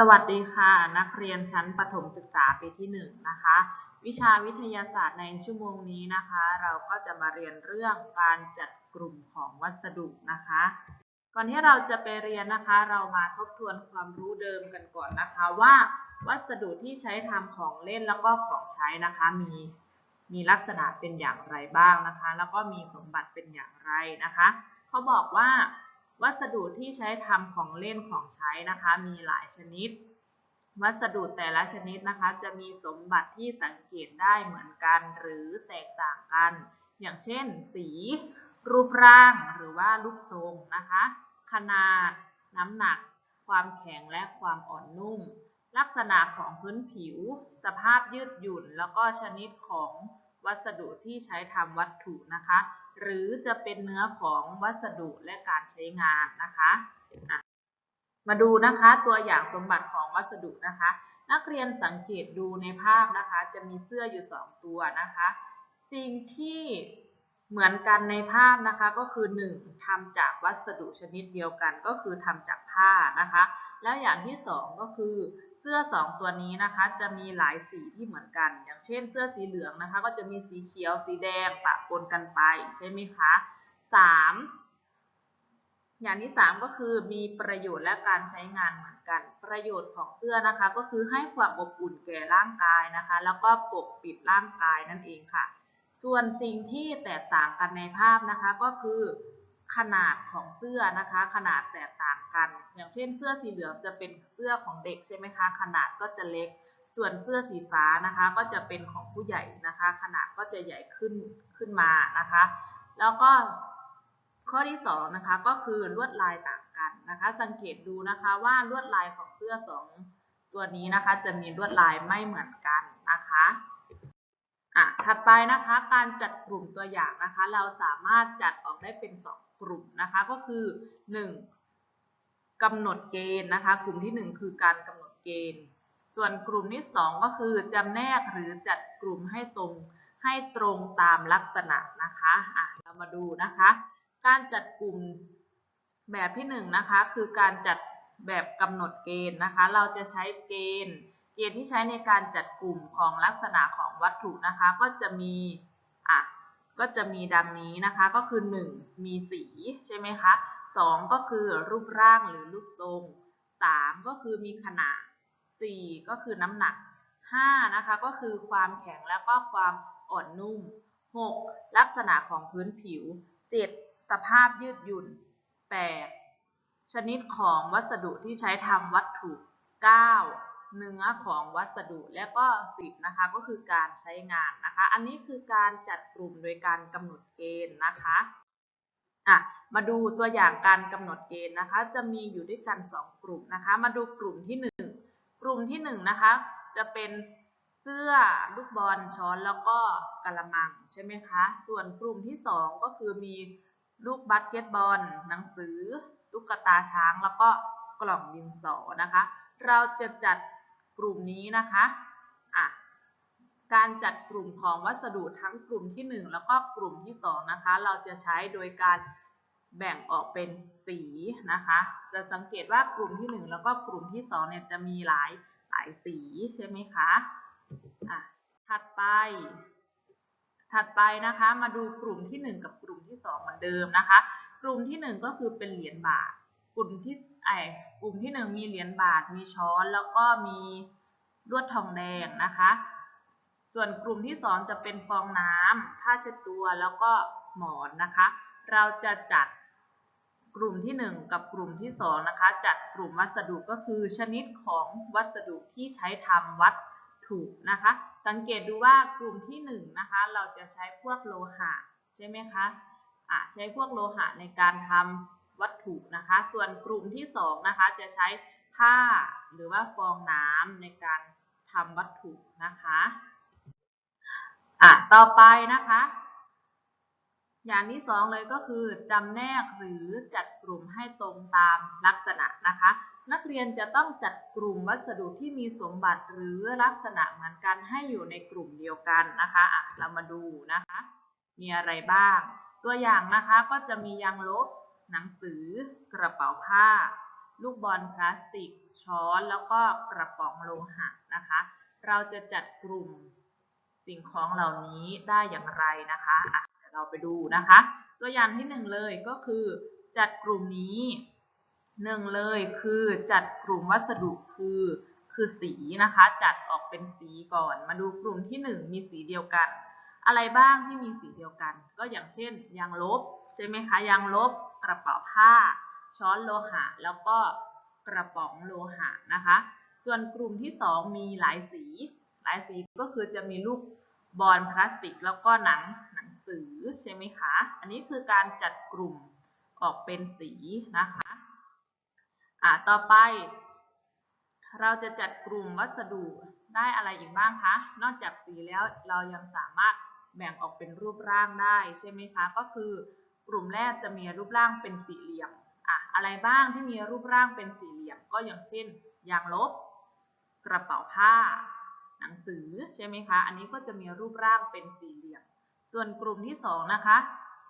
สวัสดีค่ะ นักเรียนชั้นประถมศึกษาปีที่หนึ่งนะคะ วิชาวิทยาศาสตร์ในชั่วโมงนี้นะคะ เราก็จะมาเรียนเรื่องการจัดกลุ่มของวัสดุนะคะ ก่อนที่เราจะไปเรียนนะคะ เรามาทบทวนความรู้เดิมกันก่อนนะคะว่า วัสดุที่ใช้ทำของเล่นแล้วก็ของใช้นะคะ มีมีลักษณะเป็นอย่างไรบ้างนะคะ แล้วก็มีสมบัติเป็นอย่างไรนะคะเขาบอกว่า วัสดุที่ใช้ทำของเล่นของใช้นะคะ มีหลายชนิด วัสดุแต่ละชนิดนะคะ จะมีสมบัติที่สังเกตได้เหมือนกันหรือแตกต่างกัน อย่างเช่น สี รูปร่างหรือว่ารูปทรงนะคะ ขนาด น้ำหนัก ความแข็งและความอ่อนนุ่ม ลักษณะของพื้นผิว สภาพยืดหยุ่น แล้วก็ชนิดของ วัสดุที่ใช้ทำวัตถุนะคะ หรือจะเป็นเนื้อของวัสดุและการใช้งานนะคะะมาดูนะคะตัวอย่างสมบัติของวัสดุนะคะ นักเรียนสังเกตดูในภาพนะคะ จะมีเสื้ออยู่สองตัวนะคะ สิ่งที่เหมือนกันในภาพนะคะก็คือหนึ่งทำจากวัสดุชนิดเดียวกันก็คือทำจากผ้านะคะ แล้วอย่างที่สองก็คือ สื้อสองตัวนี้นะคะ จะมีหลายสีที่เหมือนกัน อย่างเช่น เสื้อสีเหลืองนะคะ ก็จะมีสีเขียวสีแดงปะปนกันไปใช่ไหมคะสามอย่างที่สามก็คือมีประโยชน์และการใช้งานเหมือนกัน ประโยชน์ของเสื้อนะคะ ก็คือให้ความอบอุ่นแก่ร่างกายนะคะ แล้วก็ปกปิดร่างกายนั่นเองค่ะ ส่วนสิ่งที่แตกต่างกันในภาพนะคะก็คือ ขนาดของเสื้อนะคะ ขนาดแตกต่างกัน อย่างเช่นเสื้อสีเหลืองจะเป็นเสื้อของเด็กใช่ไหมคะ ขนาดก็จะเล็ก ส่วนเสื้อสีฟ้านะคะ ก็จะเป็นของผู้ใหญ่นะคะ ขนาดก็จะใหญ่ขึ้นขึ้นมานะคะ แล้วก็ข้อที่สองนะคะก็คือลวดลายต่างกันนะคะ สังเกตดูนะคะว่าลวดลายของเสื้อสองตัวนี้นะคะ จะมีลวดลายไม่เหมือนกัน ถัดไปนะคะ การจัดกลุ่มตัวอย่างนะคะ เราสามารถจัดออกได้เป็น 2 กลุ่มนะคะก็คือ 1. กำหนดเกณฑ์นะคะ กลุ่มที่ 1 คือการกำหนดเกณฑ์ ส่วนกลุ่มที่ 2 ก็คือจำแนกหรือจัดกลุ่มให้ตรงให้ตรงตามลักษณะนะคะอะเรามาดูนะคะ การจัดกลุ่มแบบที่1นะคะคือการจัดแบบกำหนดเกณฑ์นะคะ เราจะใช้เกณฑ์ เกณฑ์ที่ใช้ในการจัดกลุ่มของลักษณะของวัตถุนะคะ ก็จะมีอะก็จะมีดังนี้นะคะ ก็คือ 1 มีสีใช่ไหมคะ 2 ก็คือรูปร่างหรือรูปทรง 3 ก็คือมีขนาด 4 ก็คือน้ำหนัก 5 นะคะ ก็คือความแข็งแล้วก็ความอ่อนนุ่ม 6 ลักษณะของพื้นผิว 7 สภาพยืดหยุ่น 8 ชนิดของวัสดุที่ใช้ทำวัตถุ 9 เนื้อของวัสดุและก็10นะคะก็คือการใช้งานนะคะ อันนี้คือการจัดกลุ่มโดยการกำหนดเกณฑ์นะคะอะมาดูตัวอย่างการกำหนดเกณฑ์นะคะ จะมีอยู่ด้วยกัน 2 กลุ่มนะคะ มาดูกลุ่มที่ 1 กลุ่มที่1นะคะจะเป็นเสื้อลูกบอลช้อนแล้วก็กระมังใช่ไหมคะ ส่วนกลุ่มที่ 2 ก็คือมีลูกบาสเกตบอล หนังสือตุ๊กตาช้างแล้วก็กล่องดินสอนะคะ เราจะจัด กลุ่มนี้นะคะอะการจัดกลุ่มของวัสดุทั้งกลุ่มที่ 1 แล้วก็กลุ่มที่2นะคะ เราจะใช้โดยการแบ่งออกเป็นสีนะคะ จะสังเกตว่ากลุ่มที่ 1 แล้วก็กลุ่มที่2เนี่ยจะมีหลายหลายสีใช่ไหมคะอะถัดไป ถัดไปนะคะ มาดูกลุ่มที่ 1 กับกลุ่มที่2เหมือนเดิมนะคะ กลุ่มที่ 1 ก็คือเป็นเหรียญบาท กลุ่มที่ ไอกลุ่มที่1มีเหรียญบาท มีช้อน แล้วก็มีลวดทองแดงนะคะ ส่วนกลุ่มที่2จะเป็นฟองน้ำผ้าเช็ดตัว แล้วก็หมอนนะคะ เราจะจัดกลุ่มที่1กับกลุ่มที่2นะคะ จัดกลุ่มวัสดุก็คือชนิดของวัสดุที่ใช้ทำวัตถุนะคะ สังเกตดูว่ากลุ่มที่1นะคะ เราจะใช้พวกโลหะใช่ไหมคะอะใช้พวกโลหะในการทำ วัตถุนะคะ ส่วนกลุ่มที่2นะคะจะใช้ผ้าหรือว่าฟองน้ำในการทำวัตถุนะคะอะต่อไปนะคะ อย่างที่สองเลยก็คือจำแนกหรือจัดกลุ่มให้ตรงตามลักษณะนะคะ นักเรียนจะต้องจัดกลุ่มวัสดุที่มีสมบัติหรือลักษณะเหมือนกันให้อยู่ในกลุ่มเดียวกันนะคะอะเรามาดูนะคะ มีอะไรบ้าง ตัวอย่างนะคะก็จะมียางลบ หนังสือกระเป๋าผ้า ลูกบอลพลาสติก ช้อนแล้วก็กระป๋องโลหะนะคะ เราจะจัดกลุ่มสิ่งของเหล่านี้ได้อย่างไรนะคะอะเดี๋ยวเราไปดูนะคะ ตัวอย่างที่หนึ่งเลยก็คือ จัดกลุ่มนี้หนึ่งเลยคือจัดกลุ่มวัสดุคือคือสีนะคะ จัดออกเป็นสีก่อน มาดูกลุ่มที่หนึ่งมีสีเดียวกัน อะไรบ้างที่มีสีเดียวกัน ก็อย่างเช่นยางลบใช่ไหมคะยางลบ กระเป๋าผ้า ช้อนโลหะ แล้วก็กระป๋องโลหะนะคะ ส่วนกลุ่มที่สองมีหลายสี หลายสีก็คือจะมีลูกบอลพลาสติก แล้วก็หนังหนังสือใช่ไหมคะ อันนี้คือการจัดกลุ่มออกเป็นสีนะคะอ่าต่อไป เราจะจัดกลุ่มวัสดุได้อะไรอีกบ้างคะ นอกจากสีแล้วเรายังสามารถแบ่งออกเป็นรูปร่างได้ใช่ไหมคะ ก็คือ กลุ่มแรกจะมีรูปร่างเป็นสี่เหลี่ยมอะอะไรบ้างที่มีรูปร่างเป็นสี่เหลี่ยม ก็อย่างเช่น ยางลบ กระเป๋าผ้า หนังสือใช่ไหมคะ อันนี้ก็จะมีรูปร่างเป็นสี่เหลี่ยม ส่วนกลุ่มที่สองนะคะ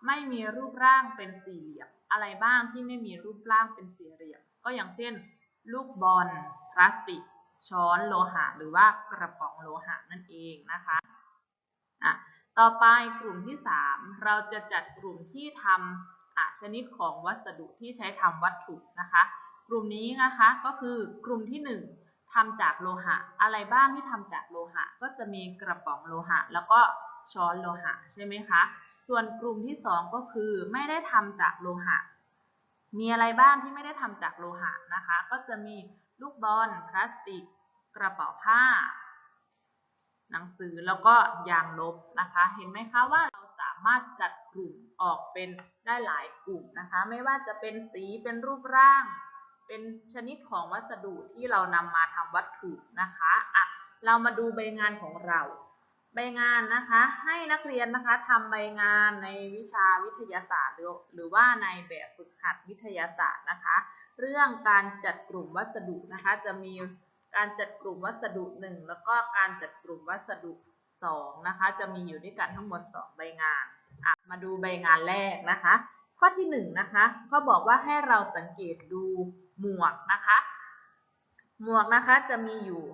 ไม่มีรูปร่างเป็นสี่เหลี่ยม อะไรบ้างที่ไม่มีรูปร่างเป็นสี่เหลี่ยม ก็อย่างเช่น ลูกบอล พลาสติก ช้อนโลหะ หรือว่ากระป๋องโลหะนั่นเองนะคะ ต่อไปกลุ่มที่สามเราจะจัดกลุ่มที่ทำอะชนิดของวัสดุที่ใช้ทำวัตถุนะคะ กลุ่มนี้นะคะก็คือกลุ่มที่หนึ่งทำจากโลหะ อะไรบ้างที่ทำจากโลหะ ก็จะมีกระป๋องโลหะ แล้วก็ช้อนโลหะใช่ไหมคะ ส่วนกลุ่มที่สองก็คือไม่ได้ทำจากโลหะ มีอะไรบ้างที่ไม่ได้ทำจากโลหะนะคะ ก็จะมีลูกบอลพลาสติก กระเป๋าผ้า หนังสือแล้วก็ยางลบนะคะ เห็นไหมคะว่าเราสามารถจัดกลุ่มออกเป็นได้หลายกลุ่มนะคะ ไม่ว่าจะเป็นสีเป็นรูปร่าง เป็นชนิดของวัสดุที่เรานำมาทำวัตถุนะคะอะเรามาดูใบงานของเรา ใบงานนะคะ ให้นักเรียนนะคะทำใบงานในวิชาวิทยาศาสตร์ หรือหรือว่าในแบบฝึกหัดวิทยาศาสตร์นะคะ เรื่องการจัดกลุ่มวัสดุนะคะ จะมี การจัดกลุ่มวัสดุหนึ่งแล้วก็การจัดกลุ่มวัสดุสองนะคะ จะมีอยู่ด้วยกันทั้งหมดสองใบงานอะมาดูใบงานแรกนะคะ ข้อที่หนึ่งนะคะเขาบอกว่าให้เราสังเกตดูหมวกนะคะ หมวกนะคะจะมีอยู่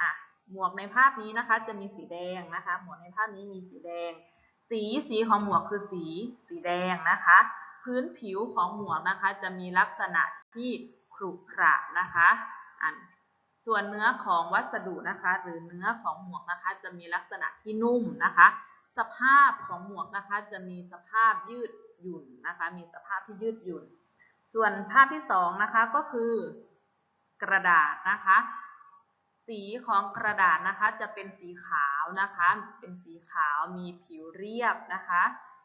อะหมวกในภาพนี้นะคะ จะมีสีแดงนะคะ หมวกในภาพนี้มีสีแดง สีสีของหมวกคือสีสีแดงนะคะ พื้นผิวของหมวกนะคะ จะมีลักษณะที่ขรุขระนะคะอัน ส่วนเนื้อของวัสดุนะคะ หรือเนื้อของหมวกนะคะ จะมีลักษณะที่นุ่มนะคะ สภาพของหมวกนะคะ จะมีสภาพยืดหยุ่นนะคะ มีสภาพที่ยืดหยุ่น ส่วนภาพที่สองนะคะก็คือกระดาษนะคะ สีของกระดาษนะคะ จะเป็นสีขาวนะคะ เป็นสีขาวมีผิวเรียบนะคะ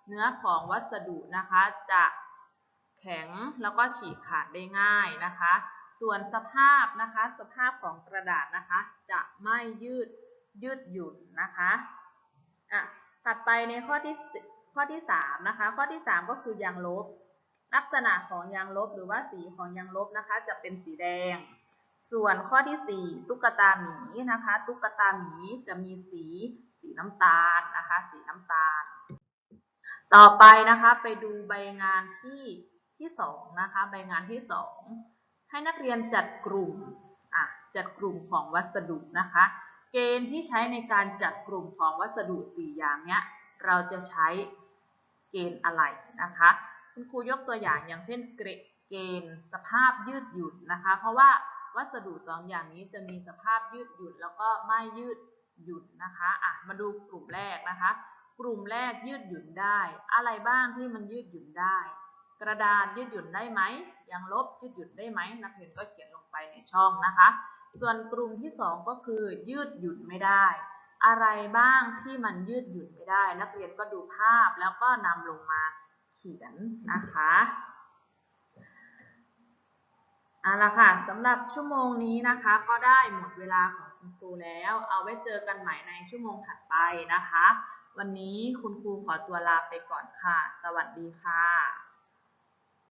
เนื้อของวัสดุนะคะจะแข็งแล้วก็ฉีกขาดได้ง่ายนะคะ ส่วนสภาพนะคะ สภาพของกระดาษนะคะ จะไม่ยืดยืดหยุ่นนะคะอะถัดไปในข้อที่ข้อที่สามนะคะ ข้อที่สามก็คือยางลบ ลักษณะของยางลบหรือว่าสีของยางลบนะคะ จะเป็นสีแดง ส่วนข้อที่สี่ตุ๊กตาหมีนะคะ ตุ๊กตาหมีจะมีสีสีน้ำตาลนะคะ สีน้ำตาล ต่อไปนะคะไปดูใบงานที่ที่สองนะคะ ใบงานที่สอง ให้นักเรียนจัดกลุ่มจัดกลุ่มของวัสดุนะคะ เกณฑ์ที่ใช้ในการจัดกลุ่มของวัสดุสี่อย่างเนี้ย เราจะใช้เกณฑ์อะไรนะคะ คุณครูยกตัวอย่างอย่างเช่นเกรเกณฑ์สภาพยืดหยุ่นนะคะ เพราะว่าวัสดุสองอย่างนี้จะมีสภาพยืดหยุ่นแล้วก็ไม่ยืดหยุ่นนะคะอะมาดูกลุ่มแรกนะคะ กลุ่มแรกยืดหยุ่นได้ อะไรบ้างที่มันยืดหยุ่นได้ กระดาษยืดหยุ่นได้ไหมยางลบยืดหยุ่นได้ไหมนักเรียนก็เขียนลงไปในช่องนะคะ ส่วนกลุ่มที่สองก็คือยืดหยุ่นไม่ได้ อะไรบ้างที่มันยืดหยุ่นไม่ได้ นักเรียนก็ดูภาพแล้วก็นำลงมาเขียนนะคะเอาละค่ะสำหรับชั่วโมงนี้นะคะ ก็ได้หมดเวลาของคุณครูแล้ว เอาไว้เจอกันใหม่ในชั่วโมงถัดไปนะคะ วันนี้คุณครูขอตัวลาไปก่อนค่ะ สวัสดีค่ะ